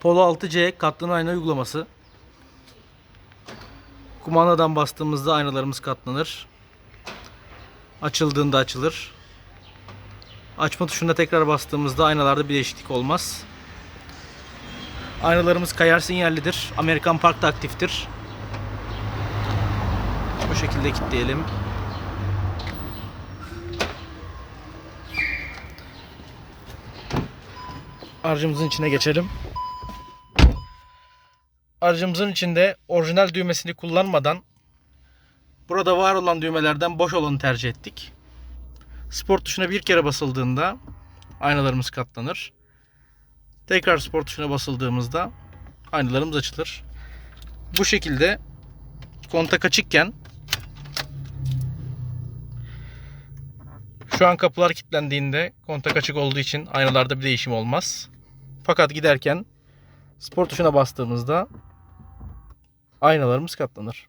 Polo 6C katlanır ayna uygulaması. Kumandadan bastığımızda aynalarımız katlanır. Açıldığında açılır. Açma tuşuna tekrar bastığımızda aynalarda bir değişiklik olmaz. Aynalarımız kayar sinyallidir. Amerikan Park'ta aktiftir. Bu şekilde kilitleyelim. Aracımızın içine geçelim. Aracımızın içinde orijinal düğmesini kullanmadan burada var olan düğmelerden boş olanı tercih ettik. Spor tuşuna bir kere basıldığında aynalarımız katlanır. Tekrar spor tuşuna basıldığımızda aynalarımız açılır. Bu şekilde kontak açıkken şu an kapılar kilitlendiğinde kontak açık olduğu için aynalarda bir değişim olmaz. Fakat giderken spor tuşuna bastığımızda aynalarımız katlanır.